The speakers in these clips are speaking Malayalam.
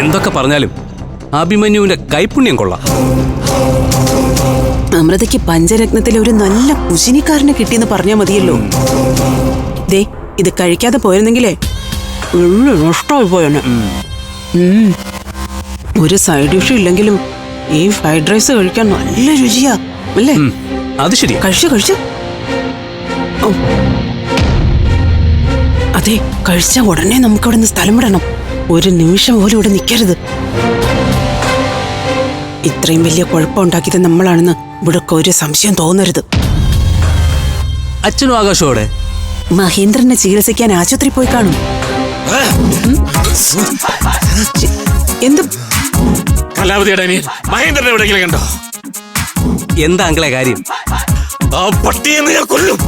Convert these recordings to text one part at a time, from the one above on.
എന്തൊക്കെ പറഞ്ഞാലും അഭിമന്യുവിന്റെ കൈപുണ്യം കൊള്ളാം. അമൃതയ്ക്ക് പഞ്ചരത്നത്തിലെ ഒരു നല്ല കുശിനിക്കാരനെ കിട്ടിയെന്ന് പറഞ്ഞാൽ മതിയല്ലോ. ദേ ഇത് കഴിക്കാതെ പോയിരുന്നെങ്കിലേ നഷ്ടമായി പോയെന്നെ ഒരു സൈഡ് ഡിഷ് ഇല്ലെങ്കിലും ഈ ഫ്രൈഡ് റൈസ് കഴിക്കാൻ നല്ല രുചിയാ അല്ലേ? അത് ശരി കഴിച്ചു കഴിച്ചു. അതെ കഴിച്ച ഉടനെ നമുക്ക് ഇവിടെ നിന്ന് സ്ഥലം വിടണം. ഒരു നിമിഷം പോലും ഇവിടെ നിൽക്കരുത് ഇത്രയും വലിയ കുഴപ്പമുണ്ടാക്കിയത് നമ്മളാണെന്ന് ഇവിടെ ഒരു സംശയം തോന്നരുത്. അച്ഛനും ആകാശോടെ മഹേന്ദ്രനെ ചികിത്സിക്കാൻ ആശുപത്രി പോയി കാണും. എന്ത്? കലാവതിയുടെ അനിയൻ മഹേന്ദ്രനെ എവിടെയെങ്കിലും കണ്ടോ? എന്താ അങ്കിളെ കാര്യം? ആ പട്ടിയെ ഞാൻ കൊല്ലും.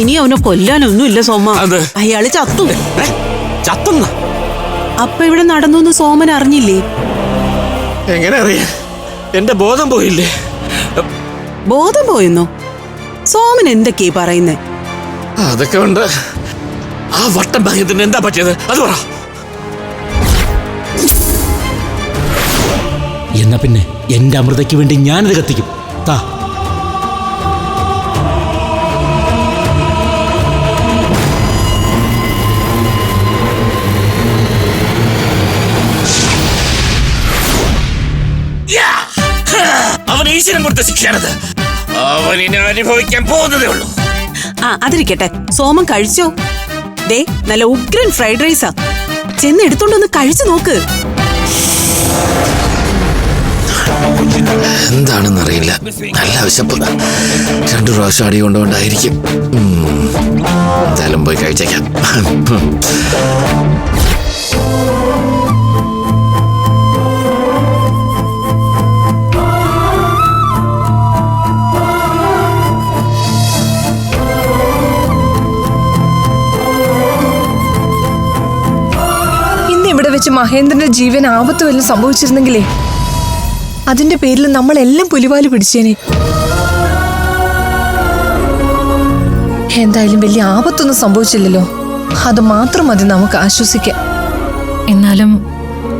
ഇനി അവനെ കൊല്ലാനൊന്നും ഇല്ല സോമ. അത്? അയാൾ ചത്തു. ഏ? ചത്തുന്ന? അപ്പൊ ഇവിടെ നടന്നു എന്ന് സോമൻ അറിഞ്ഞില്ലേ? എങ്ങനെ അറിയാം എന്റെ ബോധം പോയില്ലേ? ബോധം പോയെന്നോ? സോമൻ എന്തൊക്കെയാ പറയുന്നേ? അതൊക്കെ ഉണ്ട്. ആ വട്ടം മഹേന്ദ്രന് എന്താ പറ്റിയത്? അത് പറ. എന്നാ പിന്നെ എന്റെ അമൃതയ്ക്ക് വേണ്ടി ഞാനിത് കത്തിക്കും. താ! അവൻ ഈശ്വരൻ കൊടുത്ത ശിക്ഷയാണത്. അവൻ ഇനി അനുഭവിക്കാൻ പോകുന്നതേ ഉള്ളൂ. ആ അതിരിക്കട്ടെ. സോമൻ കഴിച്ചോ? ദേ നല്ല ഉഗ്രൻ ഫ്രൈഡ് റൈസാ ചെന്ന് എടുത്തോണ്ടൊന്ന് കഴിച്ചു നോക്ക്. എന്താണെന്നറിയില്ല. നല്ല വിശപ്പ് രണ്ടു പ്രാവശ്യം അടി കൊണ്ടുകൊണ്ടായിരിക്കും. എന്തായാലും പോയി കഴിച്ചേക്കാം. വെച്ച് മഹേന്ദ്രന്റെ ജീവൻ ആപത്ത് വല്ലതും സംഭവിച്ചിരുന്നെങ്കിലേ? അതിന്റെ പേരിൽ നമ്മളെല്ലാം പുലിവാൽ പിടിച്ചേനെ. എന്തായാലും വലിയ ആപത്തൊന്നും സംഭവിച്ചില്ലല്ലോ. അത് മാത്രം മതി നമുക്ക് ആശ്വസിക്കാം എന്നാലും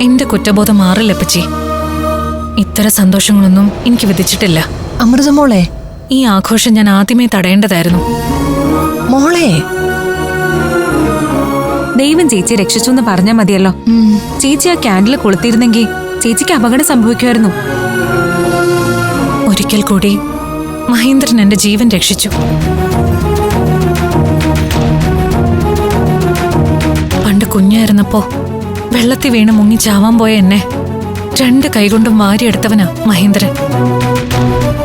എന്റെ കുറ്റബോധം മാറില്ല പച്ചി ഇത്തരം സന്തോഷങ്ങളൊന്നും എനിക്ക് വിധിച്ചിട്ടില്ല. അമൃതമോളെ. ഈ ആഘോഷം ഞാൻ ആദ്യമേ തടയേണ്ടതായിരുന്നു. മോളെ ദൈവം ചേച്ചിയെ രക്ഷിച്ചു എന്ന് പറഞ്ഞാൽ മതിയല്ലോ. ചേച്ചി ആ ക്യാൻഡിൽ കൊളുത്തിരുന്നെങ്കിൽ ചേച്ചിക്ക് അപകടം സംഭവിക്കുമായിരുന്നു. ഒരിക്കൽ കൂടി മഹേന്ദ്രൻ എന്റെ ജീവൻ രക്ഷിച്ചു. പണ്ട് കുഞ്ഞായിരുന്നപ്പോ വെള്ളത്തിൽ വീണ് മുങ്ങി ചാവാൻ പോയ എന്നെ രണ്ട് കൈകൊണ്ടും വാരിയെടുത്തവനാ മഹേന്ദ്രൻ.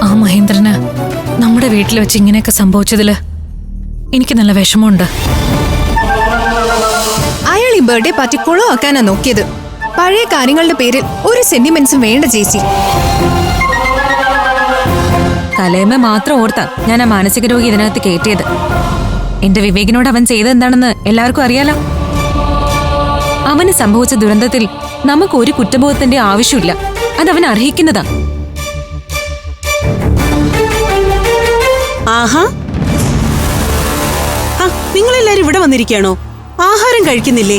ആ മഹേന്ദ്രന് നമ്മുടെ വീട്ടിൽ വെച്ച് ഇങ്ങനെയൊക്കെ സംഭവിച്ചതിൽ എനിക്ക് നല്ല വിഷമമുണ്ട്. ഈ ബർത്ത്ഡേ പാർട്ടി കുളമാക്കാനാ നോക്കിയത്. പഴയ കാര്യങ്ങളുടെ പേരിൽ ഒരു സെന്റിമെന്റ്സും വേണ്ട ചേച്ചി. തലേമ മാത്രം ഓർത്താ ഞാൻ ആ മാനസിക രോഗി ഇതിനകത്ത് കയറ്റിയത് എന്റെ വിവേകിനോട് അവൻ ചെയ്തെന്താണെന്ന് എല്ലാവർക്കും അറിയാലോ? അവന് സംഭവിച്ച ദുരന്തത്തിൽ നമുക്ക് ഒരു കുറ്റബോധത്തിന്റെ ആവശ്യമില്ല. അത് അവൻ അർഹിക്കുന്നതാ. ആഹാ. നിങ്ങളെല്ലാരും ഇവിടെ വന്നിരിക്കുകയാണോ? ആഹാരം കഴിക്കുന്നില്ലേ?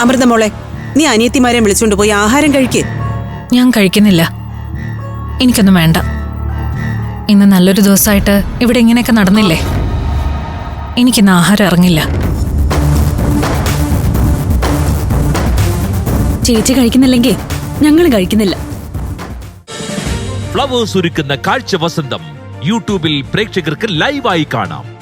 അമൃത മോളെ നീ അനിയത്തിമാരെ വിളിച്ചുകൊണ്ട് പോയി ആഹാരം കഴിക്ക്. ഞാൻ കഴിക്കുന്നില്ല. എനിക്കൊന്നും വേണ്ട. ഇന്ന് നല്ലൊരു ദിവസമായിട്ട് ഇവിടെ ഇങ്ങനെയൊക്കെ നടന്നില്ലേ? എനിക്കിന്ന് ആഹാരം ഇറങ്ങില്ല. ചേച്ചി കഴിക്കുന്നില്ലെങ്കിൽ ഞങ്ങൾ കഴിക്കുന്നില്ല. ഫ്ലവേഴ്സ് ഒരുക്കുന്ന കാഴ്ച വസന്തം യൂട്യൂബിൽ പ്രേക്ഷകർക്ക് ലൈവായി കാണാം.